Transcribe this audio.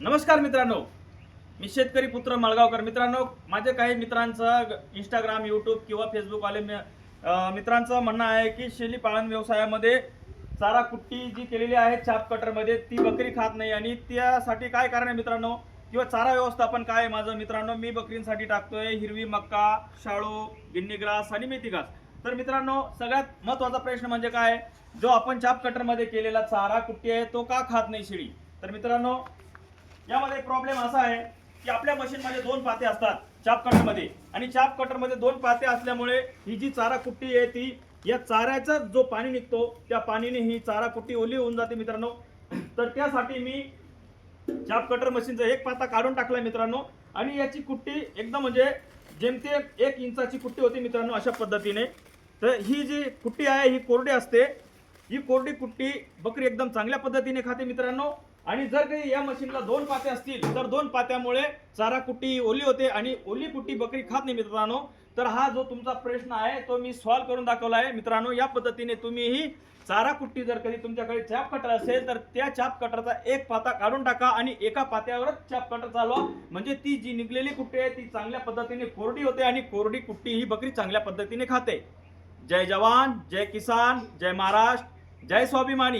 नमस्कार मित्रांनो. मी शेतकरी पुत्र मळगावकर. मित्रांनो माझे काही मित्रांचं इंस्टाग्राम यूट्यूब किंवा फेसबुकवाले मित्रांचं म्हणणं आहे की शेळी पालन व्यवसायामध्ये चारा कुट्टी जी केलेली आहे चाप कटरमध्ये ती बकरी खात नाही आणि त्यासाठी काय कारण आहे मित्रांनो? किंवा चारा व्यवस्थापन काय आहे माझं? मित्रांनो मी बकरींसाठी टाकतोय हिरवी मक्का शाळू गिन्नी ग्रास आणि मेथी घास तर मित्रांनो सगळ्यात महत्त्वाचा प्रश्न म्हणजे काय? जो आपण चाप कटरमध्ये केलेला चारा कुट्टी आहे तो का खात नाही शेळी? तर मित्रांनो यामध्ये प्रॉब्लेम असा आहे की आपल्या मशीनमध्ये दोन पाते असतात चाप कटरमध्ये आणि चाप कटरमध्ये दोन पाते असल्यामुळे ही जी चारा कुट्टी आहे ती या चाऱ्याचा जो पाणी निघतो त्या पाणीने ही चारा कुट्टी ओली होऊन जाते मित्रांनो. तर त्यासाठी मी चाप कटर मशीनचा एक पाता काढून टाकलाय मित्रांनो. आणि याची कुट्टी एकदम म्हणजे जेमतेम एक इंचाची कुट्टी होती मित्रांनो अशा पद्धतीने. तर ही जी कुट्टी आहे ही कोरडी असते. ही कोरडी कुट्टी बकरी एकदम चांगल्या पद्धतीने खाते मित्रांनो. आणि जर काही या मशीनला दोन पाते असतील तर दोन पात्यामुळे चारा कुट्टी ओली होते आणि ओली कुट्टी बकरी खात नाही मित्रांनो. तर हा जो तुमचा प्रश्न आहे तो मी सॉल्व्ह करून दाखवला आहे. मित्रांनो या पद्धतीने तुम्हीही चारा कुट्टी जर कधी तुमच्याकडे चाप कटर असेल तर त्या चाप कटरचा एक पाता काढून टाका आणि एका पात्यावरच चाप कटर चालवा. म्हणजे ती जी निघलेली कुट्टी आहे ती चांगल्या पद्धतीने कोरडी होते आणि कोरडी कुट्टी ही बकरी चांगल्या पद्धतीने खाते. जय जवान जय किसान जय महाराष्ट्र जय स्वाभिमानी.